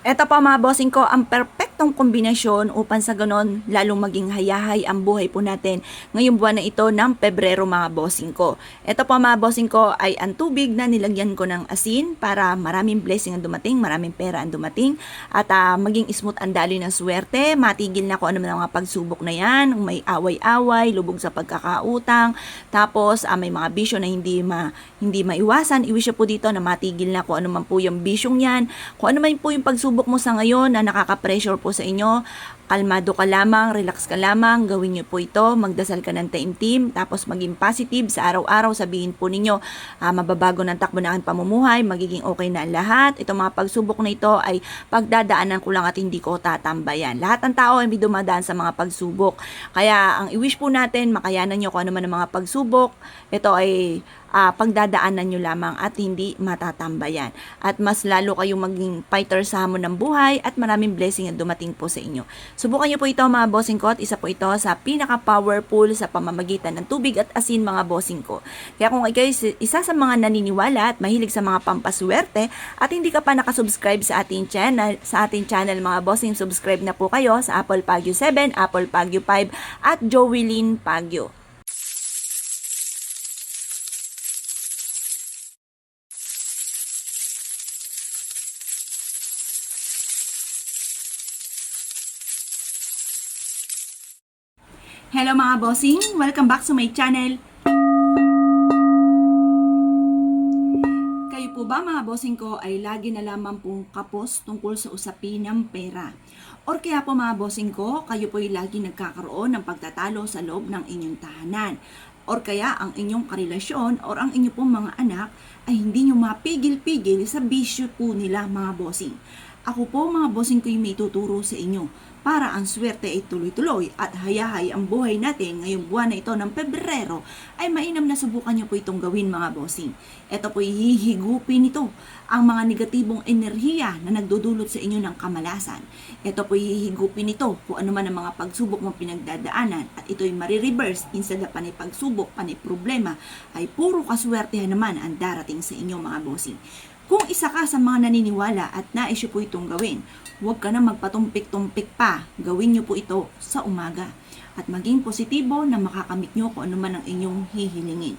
Ito pa mga bossing ko, ang perfectong kombinasyon upang sa ganon lalong maging hayahay ang buhay po natin ngayong buwan na ito ng Pebrero mga bossing ko. Ito pa mga bossing ko ay ang tubig na nilagyan ko ng asin para maraming blessing ang dumating, maraming pera ang dumating at ah, maging smooth ang daloy ng swerte, matigil na ko ano mga pagsubok na yan, may away-away, lubog sa pagkakautang, tapos ah, may mga bisyo na hindi ma hindi maiwasan. I-wish po dito na matigil na ko ano man po yung bisyong yan, kung ano man po yung pagsubok mo sa ngayon na nakaka-pressure po sa inyo, kalmado ka lamang, relax ka lamang, gawin niyo po ito, magdasal ka ng taimtim, tapos maging positive sa araw-araw, sabihin po ninyo, ah, mababago ng takbo ng pamumuhay, magiging okay na ang lahat. Itong mga pagsubok na ito ay pagdadaanan ko lang at hindi ko tatambayan. Lahat ng tao ay may dumadaan sa mga pagsubok. Kaya ang i-wish po natin, makayanan nyo kung ano man ang mga pagsubok. Ito ay ah, pagdadaanan nyo lamang at hindi matatambayan. At mas lalo kayong maging fighter sa hamon ng buhay at maraming blessing ang dumating po sa inyo. Subukan nyo po ito mga bossing ko at isa po ito sa pinaka-powerful sa pamamagitan ng tubig at asin mga bossing ko. Kaya kung kayo isa sa mga naniniwala at mahilig sa mga pampaswerte at hindi ka pa nakasubscribe sa ating channel, sa ating channel mga bossing, subscribe na po kayo sa Apple Pagyo 7, Apple Pagyo 5 at Joelyn Pagyo. Mga bossing! Welcome back to my channel. Kayo po ba mga bossing ko ay lagi na lamang pong kapos tungkol sa usapin ng pera? Or kaya po mga bossing ko, kayo po ay lagi nagkakaroon ng pagtatalo sa loob ng inyong tahanan? Or kaya ang inyong karelasyon or ang inyong pong mga anak ay hindi nyo mapigil-pigil sa bisyo po nila mga bossing? Ako po mga bossing ko yung may tuturo sa inyo para ang swerte ay tuloy-tuloy at hayahay ang buhay natin ngayong buwan na ito ng Pebrero ay mainam na subukan niyo po itong gawin mga bossing. Ito po hihigupin nito ang mga negatibong enerhiya na nagdudulot sa inyo ng kamalasan. Ito po hihigupin nito kung ano man ang mga pagsubok mong pinagdadaanan at ito'y marireverse instead na panay pagsubok, panay problema ay puro kaswertehan naman ang darating sa inyo mga bossing. Kung isa ka sa mga naniniwala at nais nyo po itong gawin, huwag ka na magpatumpik-tumpik pa. Gawin nyo po ito sa umaga. At maging positibo na makakamit nyo kung ano man ang inyong hihilingin.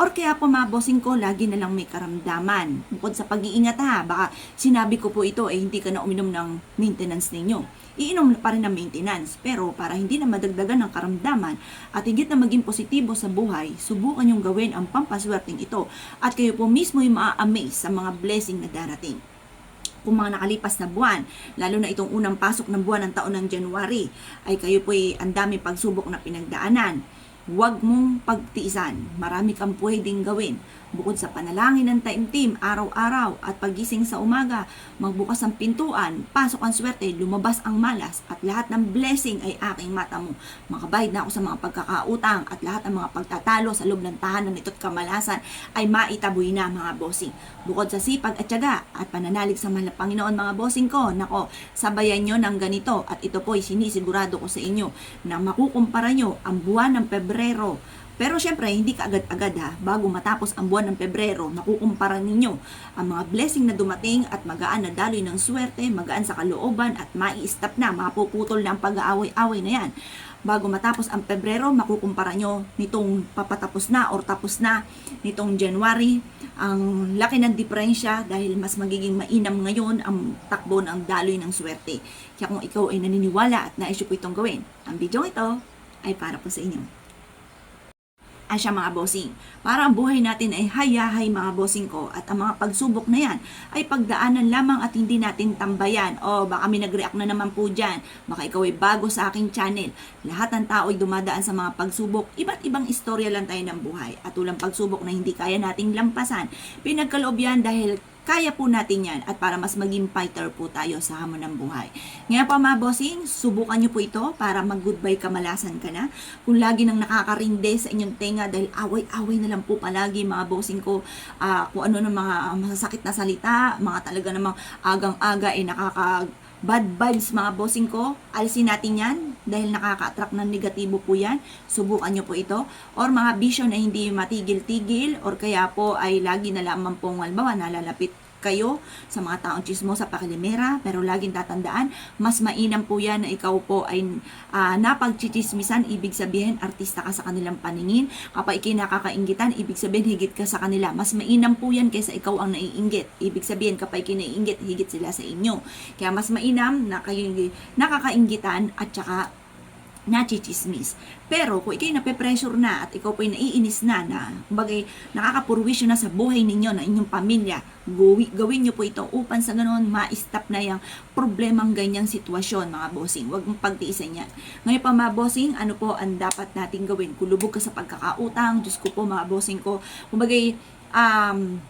Or kaya po mga bossing ko, lagi na lang may karamdaman. Bukod sa pag-iingat ha, baka sinabi ko po ito, eh hindi ka na uminom ng maintenance ninyo. Iinom pa rin ng maintenance, pero para hindi na madagdagan ng karamdaman at higit na maging positibo sa buhay, subukan yung gawin ang pampaswerteng ito at kayo po mismo yung maa-amaze sa mga blessing na darating kung mga nakalipas na buwan, lalo na itong unang pasok ng buwan ng taon ng January, ay kayo po ay ang daming pagsubok na pinagdaanan. Huwag mong pagtiisan. Marami kang pwedeng gawin. Bukod sa panalangin ng taimtim, araw-araw at pagising sa umaga, magbukas ang pintuan, pasok ang swerte, lumabas ang malas, at lahat ng blessing ay aking mata mo. Makabayad na ako sa mga pagkakautang at lahat ng mga pagtatalo sa loob ng tahanan nito't kamalasan ay maitaboy na mga bossing. Bukod sa sipag at tiyaga at pananalig sa mahal Panginoon mga bossing ko, nako, sabayan nyo ng ganito at ito po ay sinisigurado ko sa inyo na makukumpara nyo ang buwan ng Pebrero pero syempre, hindi ka agad-agad ha. Bago matapos ang buwan ng Pebrero, makukumpara ninyo ang mga blessing na dumating at magaan na daloy ng swerte, magaan sa kalooban at mai-stop na, mapuputol na ang pag-aaway-away na yan. Bago matapos ang Pebrero, makukumpara nyo nitong papatapos na or tapos na nitong January. Ang laki ng diferensya dahil mas magiging mainam ngayon ang takbo ng daloy ng swerte. Kaya kung ikaw ay naniniwala at nais po itong gawin, ang video ito ay para po sa inyo asya mga bossing. Para ang buhay natin ay hayahay mga bossing ko at ang mga pagsubok na yan ay pagdaanan lamang at hindi natin tambayan. O baka may nag-react na naman po dyan. Baka ikaw ay bago sa aking channel. Lahat ng tao ay dumadaan sa mga pagsubok. Iba't ibang istorya lang tayo ng buhay. At ulang pagsubok na hindi kaya nating lampasan. Pinagkaloob yan dahil kaya po natin yan at para mas maging fighter po tayo sa hamon ng buhay. Ngayon po mga bossing, subukan nyo po ito para mag-goodbye kamalasan ka na. Kung lagi nang nakakarinde sa inyong tenga dahil away-away na lang po palagi mga bossing ko uh, kung ano ng mga masasakit na salita, mga talaga namang agang-aga eh, nakaka bad vibes mga bossing ko, alisin natin yan dahil nakaka-attract ng negatibo po yan. Subukan nyo po ito. Or mga vision na hindi matigil-tigil or kaya po ay lagi na lamang pong malbawa nalalapit kayo sa mga taong chismo sa pakilimera, pero laging tatandaan, mas mainam po yan na ikaw po ay uh, napagchichismisan, ibig sabihin, artista ka sa kanilang paningin. Kapag ikay nakakaingitan, ibig sabihin, higit ka sa kanila. Mas mainam po yan kaysa ikaw ang naiinggit. Ibig sabihin, kapag ikay naiinggit, higit sila sa inyo. Kaya mas mainam na kayo nakakaingitan at saka nachichismis. Pero kung ikay nape-pressure na at ikaw po'y naiinis na na bagay nakakapurwisyo na sa buhay ninyo na inyong pamilya, gawi, gawin nyo po ito upang sa ganoon ma-stop na yung problemang ganyang sitwasyon mga bossing. Huwag mong pagtiisan yan. Ngayon pa mga bossing, ano po ang dapat nating gawin? Kulubog ka sa pagkakautang, Diyos ko po mga bossing ko. Kumbaga, um,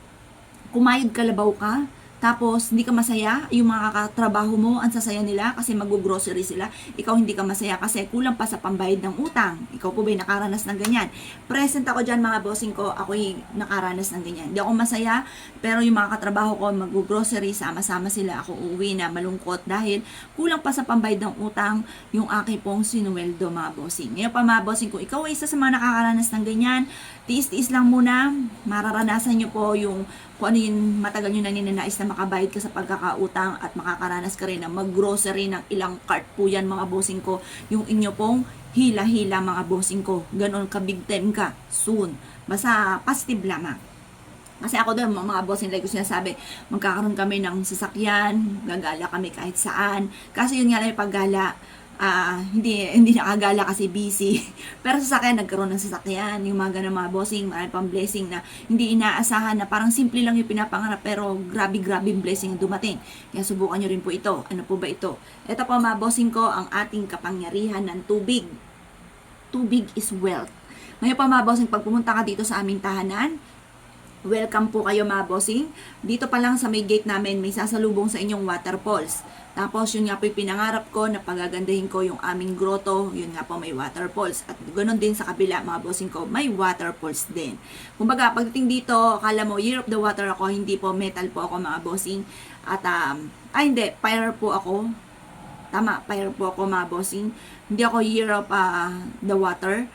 kumayod kalabaw ka, tapos, hindi ka masaya, yung mga katrabaho mo, ang sasaya nila kasi mag-grocery sila. Ikaw hindi ka masaya kasi kulang pa sa pambayad ng utang. Ikaw po ba'y nakaranas ng ganyan? Present ako dyan mga bossing ko, ako'y nakaranas ng ganyan. Hindi ako masaya, pero yung mga katrabaho ko mag-grocery, sama-sama sila. Ako uuwi na malungkot dahil kulang pa sa pambayad ng utang yung aking pong sinuweldo mga bossing. Ngayon pa mga bossing ko, ikaw ay isa sa mga nakakaranas ng ganyan, tiis-tiis lang muna, mararanasan nyo po yung kung ano yung matagal nyo na ninanais na makabayad ka sa pagkakautang at makakaranas ka rin na mag-grocery ng ilang cart po yan mga bossing ko. Yung inyo pong hila-hila mga bossing ko. Ganon ka big time ka soon. Basta positive lamang. Kasi ako doon, mga bossing like ko sinasabi, magkakaroon kami ng sasakyan, gagala kami kahit saan. Kasi yun nga lang yung paggala, ah hindi hindi nakagala kasi busy. Pero sa sasakyan, nagkaroon ng sasakyan, yung mga ganun mga bossing, marami pang blessing na hindi inaasahan na parang simple lang yung pinapangarap pero grabe-grabe blessing ang dumating. Kaya subukan nyo rin po ito. Ano po ba ito? Ito po mga bossing ko, ang ating kapangyarihan ng tubig. Tubig is wealth. Ngayon pa mga bossing, pag pumunta ka dito sa aming tahanan, Welcome po kayo mga bossing. Dito pa lang sa may gate namin, may sasalubong sa inyong waterfalls. Tapos yun nga po yung pinangarap ko na pagagandahin ko yung aming grotto. Yun nga po may waterfalls. At ganoon din sa kabila mga bossing ko, may waterfalls din. Kumbaga pagdating dito, akala mo year of the water ako, hindi po metal po ako mga bossing. At um, ay hindi, fire po ako. Tama, fire po ako mga bossing. Hindi ako year of uh, the water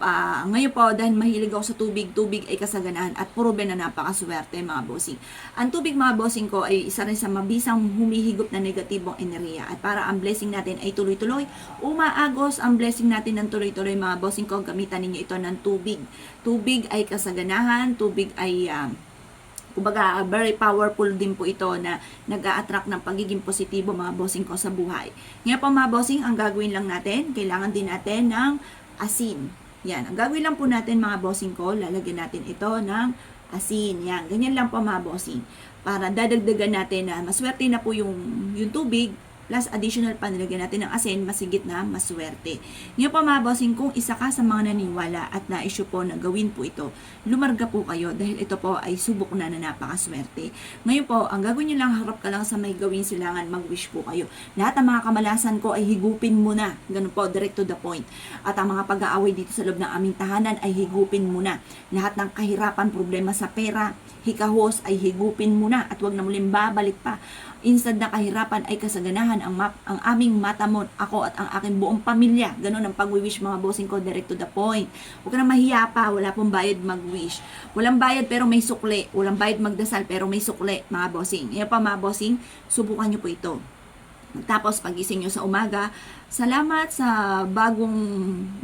uh, ngayon po, dahil mahilig ako sa tubig, tubig ay kasaganahan at proven na napakaswerte mga bossing. Ang tubig mga bossing ko ay isa rin sa mabisang humihigop na negatibong enerhiya at para ang blessing natin ay tuloy-tuloy, umaagos ang blessing natin ng tuloy-tuloy mga bossing ko, gamitan ninyo ito ng tubig. Tubig ay kasaganahan, tubig ay uh, kumbaga very powerful din po ito na nag-a-attract ng pagiging positibo mga bossing ko sa buhay. Ngayon po mga bossing, ang gagawin lang natin, kailangan din natin ng asin. Yan. Ang gagawin lang po natin mga bossing ko, lalagyan natin ito ng asin. Yan. Ganyan lang po mga bossing. Para dadagdagan natin na maswerte na po yung, yung tubig plus additional pa nilagyan natin ng asin, masigit na maswerte. Ngayon pa mga bossing, kung isa ka sa mga naniniwala at na-issue po na gawin po ito, lumarga po kayo dahil ito po ay subok na na napakaswerte. Ngayon po, ang gagawin nyo lang, harap ka lang sa may gawin silangan, mag-wish po kayo. Lahat ng mga kamalasan ko ay higupin mo na. Ganun po, direct to the point. At ang mga pag-aaway dito sa loob ng aming tahanan ay higupin mo na. Lahat ng kahirapan, problema sa pera, hikahos ay higupin mo na at wag na muling babalik pa Instead na kahirapan ay kasaganahan ang, map, ang aming matamon, ako at ang aking buong pamilya. Ganon ang pag-wish mga bossing ko, direct to the point. Huwag ka na mahiya pa, wala pong bayad mag-wish. Walang bayad pero may sukli. Walang bayad magdasal pero may sukli, mga bossing. Yan pa mga bossing, subukan nyo po ito. Tapos pagising nyo sa umaga, salamat sa bagong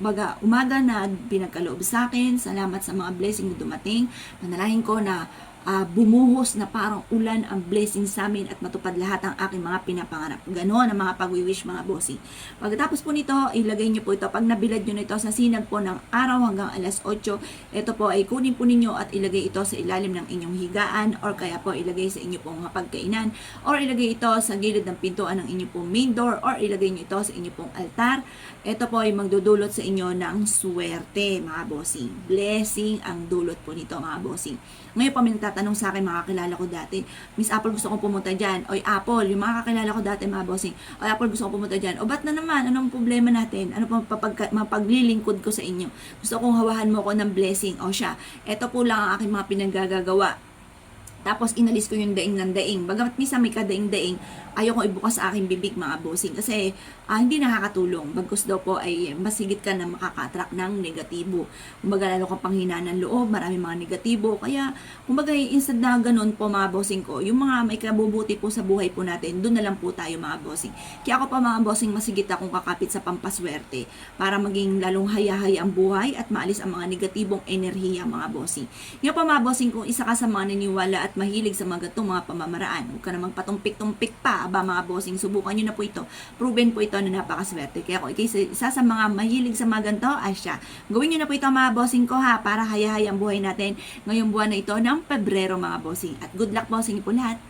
baga, umaga na pinagkaloob sa akin. Salamat sa mga blessing na dumating. Manalahin ko na uh, bumuhos na parang ulan ang blessing sa amin at matupad lahat ang aking mga pinapangarap. Ganon ang mga pag-wish mga bossing. Pagkatapos po nito, ilagay nyo po ito. Pag nabilad nyo nito sa sinag po ng araw hanggang alas 8, ito po ay kunin po ninyo at ilagay ito sa ilalim ng inyong higaan or kaya po ilagay sa inyo pong pagkainan or ilagay ito sa gilid ng pintuan ng inyong pong main door or ilagay nyo ito sa inyong pong altar. Ito po ay magdudulot sa inyo ng swerte mga bossing. Blessing ang dulot po nito mga bossing. Ngayon pa may nagtatanong sa akin, mga kakilala ko dati, Miss Apple gusto kong pumunta dyan. Oy Apple, yung mga kakilala ko dati, mga bossing, Oy Apple gusto kong pumunta dyan. O ba't na naman? Anong problema natin? Ano pang papag, mapaglilingkod ko sa inyo? Gusto kong hawahan mo ko ng blessing. O siya, eto po lang ang aking mga pinagagagawa. Tapos inalis ko yung daing ng daing. Bagamat misa may kadaing-daing, ayaw ko ibukas sa aking bibig mga bossing kasi ah, hindi nakakatulong. Bagkus daw po ay masigit ka na makaka-attract ng negatibo. Kumbaga lalo kang panghina ng loob, marami mga negatibo. Kaya kumbaga instead na ganun po mga bossing ko, yung mga may kabubuti po sa buhay po natin, doon na lang po tayo mga bossing. Kaya ako pa mga bossing masigit akong kakapit sa pampaswerte para maging lalong hayahay ang buhay at maalis ang mga negatibong enerhiya mga bossing. Yung pa mga bossing kung isa ka sa mga naniniwala at mahilig sa mga gatong mga pamamaraan, huwag ka namang patumpik-tumpik pa, aba mga bossing, subukan nyo na po ito. Proven po ito na napakaswerte. Kaya kung isa, isa sa mga mahilig sa mga ganito, ay siya. Gawin nyo na po ito mga bossing ko ha, para hayahay ang buhay natin ngayong buwan na ito ng Pebrero mga bossing. At good luck bossing po lahat.